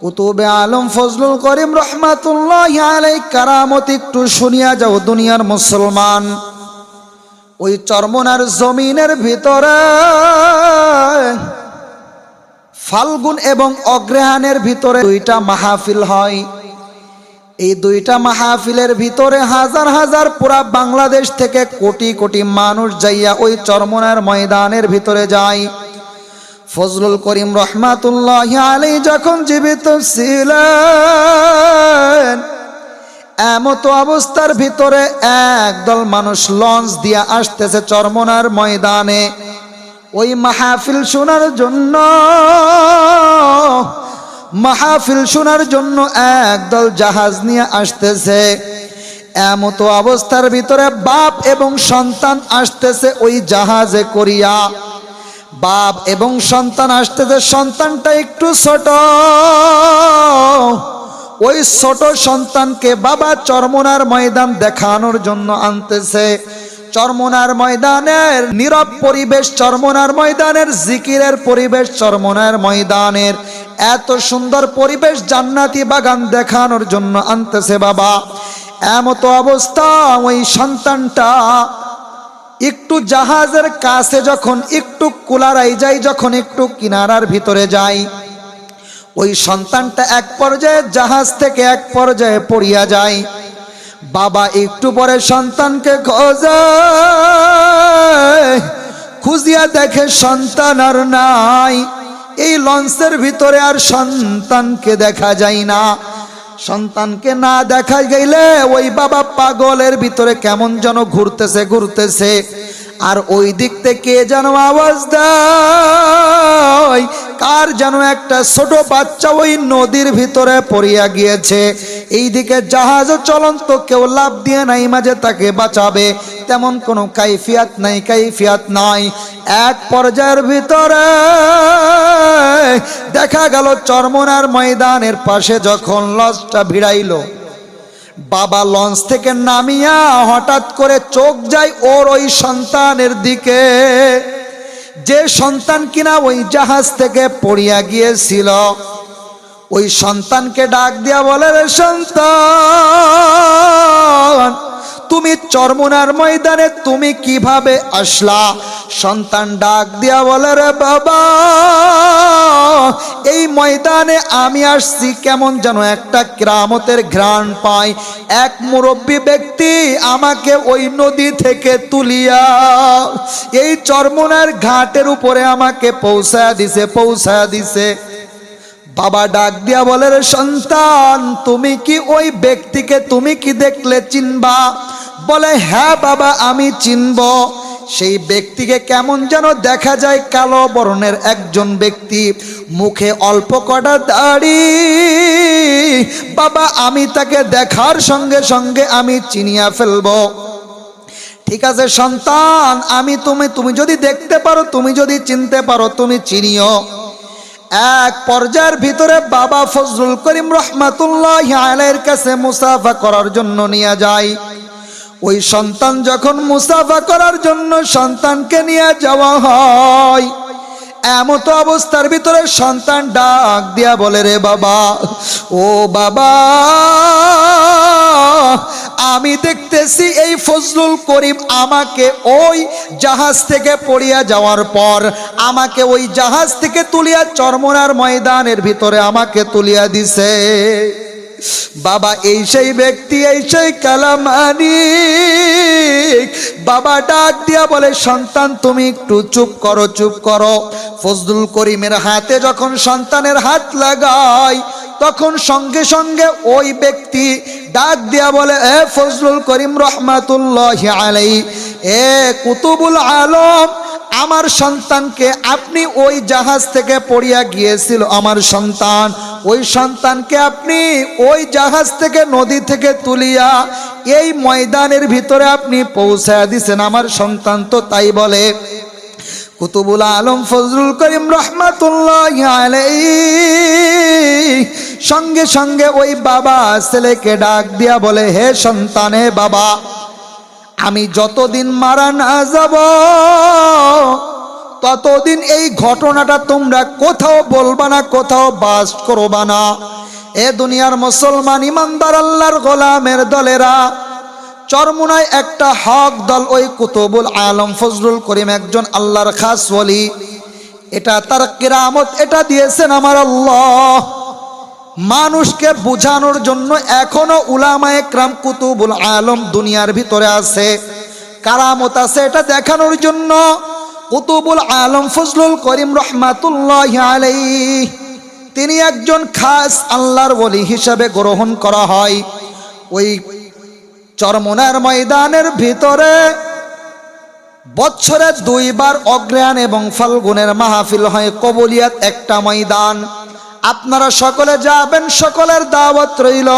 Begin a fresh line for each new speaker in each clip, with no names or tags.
কুতুবে আলম ফজলুল করিম রহমাতুল্লাহ আলাই কারামত একটু শুনিয়া যাও দুনিয়ার মুসলমান। ওই চরমনার জমিনের ভিতরে ফাল্গুন এবং অগ্রহায়ণের ভিতরে দুইটা মাহফিল হয়। এই দুইটা মাহফিলের ভিতরে হাজার হাজার পুরা বাংলাদেশ থেকে কোটি কোটি মানুষ যাইয়া ওই চরমনার ময়দানের ভিতরে যায়। ফজলুল করিম রহমাতুল্লাহ আলী যখন জীবিত ছিলেন, এমতো অবস্থার ভিতরে একদল মানুষ লঞ্চ দিয়া আসতেছে চরমনার ময়দানে। ওই মাহফিল শোনার জন্য, মাহফিল শোনার জন্য একদল জাহাজ নিয়ে আসতেছে। এমতো অবস্থার ভিতরে বাপ এবং সন্তান আসতেছে ওই জাহাজে করিয়া। বাপ এবং সন্তান আসতেছে সন্তানটা একটু ছোট, ওই ছোট সন্তানকে বাবা চরমনার ময়দান দেখানোর জন্য আনতেছে। চরমনার ময়দানের নীরব পরিবেশ, চরমনার ময়দানের জিকিরের পরিবেশ, চরমনার ময়দানের এত সুন্দর পরিবেশ জান্নাতি বাগান দেখানোর জন্য আনতেছে বাবা। এমতো অবস্থা ওই সন্তানটা একটু জাহাজের কাছে যখন একটু কুলারাই যাই, যখন একটু কিনারার ভিতরে যাই, ওই সন্তানটা এক পর্যায়ে জাহাজ থেকে এক পর্যায়ে পড়িয়া যায়। বাবা একটু পরে সন্তানকে খোঁজে, খুঁজিয়া দেখে সন্তান আর নাই। এই লঞ্চের ভিতরে আর সন্তানকে দেখা যায় না। সন্তানকে না দেখাই গেলে ওই বাবা পাগলের ভিতরে কেমন যেন ঘুরতেছে ঘুরতেছে। আর ওই দিক থেকে যেন আওয়াজ দেয়? কার যেন একটা ছোট বাচ্চা ওই নদীর ভিতরে পড়িয়া গিয়েছে। এইদিকে জাহাজ চলন্ত, কেউ লাভ দিয়ে নাই, মাঝে তাকে বাঁচাবে। তেমন কোনো কাইফিয়াত নাই কাইফিয়াত নাই। এক পর্যায়ের ভিতরে দেখা গেল চরমনার ময়দানের পাশে যখন লঞ্চটা ভিড়াইল। বাবা লঞ্চ থেকে নামিয়া হঠাৎ করে চোখ যায় ওর ওই সন্তানের দিকে। যে সন্তান কিনা ওই জাহাজ থেকে পড়িয়া গিয়েছিল, ওই সন্তানকে ডাক দিয়া বলে, রে সন্তান, তুমি চরমুনার ময়দানে তুমি কীভাবে আসলা? সন্তান ডাক দিয়া বলে, রে বাবা ময়দানে আমি আসছি, কেমন যেন একটা ক্রামতের ঘ্রাণ পাই। এক মুরব্বী ব্যক্তি আমাকে ওই নদী থেকে তুলিয়া এই চরমনার ঘাটের উপরে আমাকে পৌঁছায়া দিছে পৌঁছায়া দিছে। বাবা ডাক দিয়া বলে সন্তান, তুমি কি ওই ব্যক্তিকে তুমি কি দেখলে চিনবা? বলে হ্যাঁ বাবা, আমি চিনব। সেই ব্যক্তিকে কেমন যেন দেখা যায় কালো বর্ণের একজন ব্যক্তি। মুখে অল্প কটা দাড়ি। বাবা, আমি তাকে দেখার সঙ্গে সঙ্গে আমি চিনিয়া ফেলব। ঠিক আছে, সন্তান, আমি তুমি তুমি যদি দেখতে পারো, তুমি যদি চিনতে পারো, তুমি চিনিও। এক পর্যায়ের ভিতরে বাবা ফজলুল করিম রহমাতুল্লাহ আলের কাছে মুসাফা করার জন্য নিয়ে যায়। ওই সন্তান যখন মুসাফা করার জন্য সন্তানকে নিয়ে যাওয়া হয়, এমত অবস্থার ভিতরে সন্তান ডাক দিয়া বলে, রে বাবা, ও বাবা, আমি দেখতেছি এই ফজলুল করিম আমাকে ওই জাহাজ থেকে পড়িয়া যাওয়ার পর, আমাকে ওই জাহাজ থেকে তুলিয়া চরমনার ময়দানের ভিতরে আমাকে তুলিয়া দিছে। বাবা এই সেই ব্যক্তি, এই সেই কালামানি বাবা ডাক দিয়া বলে, সন্তান, তুমি একটু চুপ করো চুপ করো। ফজলুল করিমের হাতে যখন সন্তানের হাত লাগায়, তখন সঙ্গে সঙ্গে ওই ব্যক্তি ডাক দিয়া বলে, এ ফজলুল করিম রহমাতুল্লাহ আলাই এ কুতুবুল আলম, আমার সন্তানকে আপনি ওই জাহাজ থেকে পড়িয়া গিয়েছিল, আমার সন্তান। ওই সন্তানকে আপনি ওই জাহাজ থেকে নদী থেকে তুলিয়া এই ময়দানের ভিতরে আপনি পৌঁছায় দিছেন। আমার সন্তান তো তাই বলে। কুতুবুল আলম ফজলুল করিম রহমাতুল্লাহ সঙ্গে সঙ্গে ওই বাবা ছেলেকে ডাক দিয়া বলে, হে সন্তানে বাবা, আমি যতদিন মারা না যাব ততদিন এই ঘটনাটা তোমরা কোথাও বলবা না, কোথাও বাস করবা না। এ দুনিয়ার মুসলমান ইমানদার আল্লাহর গোলামের দলেরা, চরমুনায় একটা হক দল ওই কুতুবুল আলম ফজলুল করিম একজন আল্লাহর খাস বলি এটা তার কিরামত, এটা দিয়েছেন আমার আল্লাহ। মানুষকে বোঝানোর জন্য এখনও উলামায়ে ক্রাম কুতুবুল আলম দুনিয়ার ভিতরে আছে। কারামত আছে এটা দেখানোর জন্য। কুতুবুল আলম ফজলুল করিম রহমাতুল্লাহ আলাইহি, তিনি একজন খাস আল্লাহর বলি হিসাবে গ্রহণ করা হয়। ওই চরমনার ময়দানের ভিতরে বছরে দুইবার অগ্রহায়ণ এবং ফাল্গুনের মাহফিল হয়, কবুলিয়াত একটা ময়দান। আপনারা সকলে যাবেন, সকলের দাওয়াত রইল।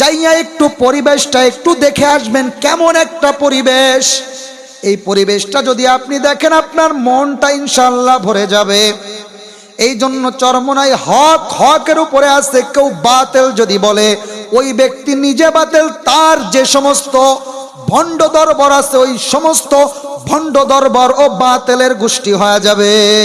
যাইয়া একটু পরিবেশটা একটু দেখে আসবেন, কেমন একটা পরিবেশ। এই পরিবেশটা যদি আপনি দেখেন, আপনার মনটা ইনশাল্লাহ ভরে যাবে। এই জন্য চরমনাই হক, হকের উপরে আছে, কেউ বাতেল যদি বলে, ওই ব্যক্তি নিজে বাতেল, তার যে সমস্ত ভণ্ড দরবার আছে, ওই সমস্ত ভণ্ড দরবার ও বাতেলের গোষ্ঠী হয়ে যাবে।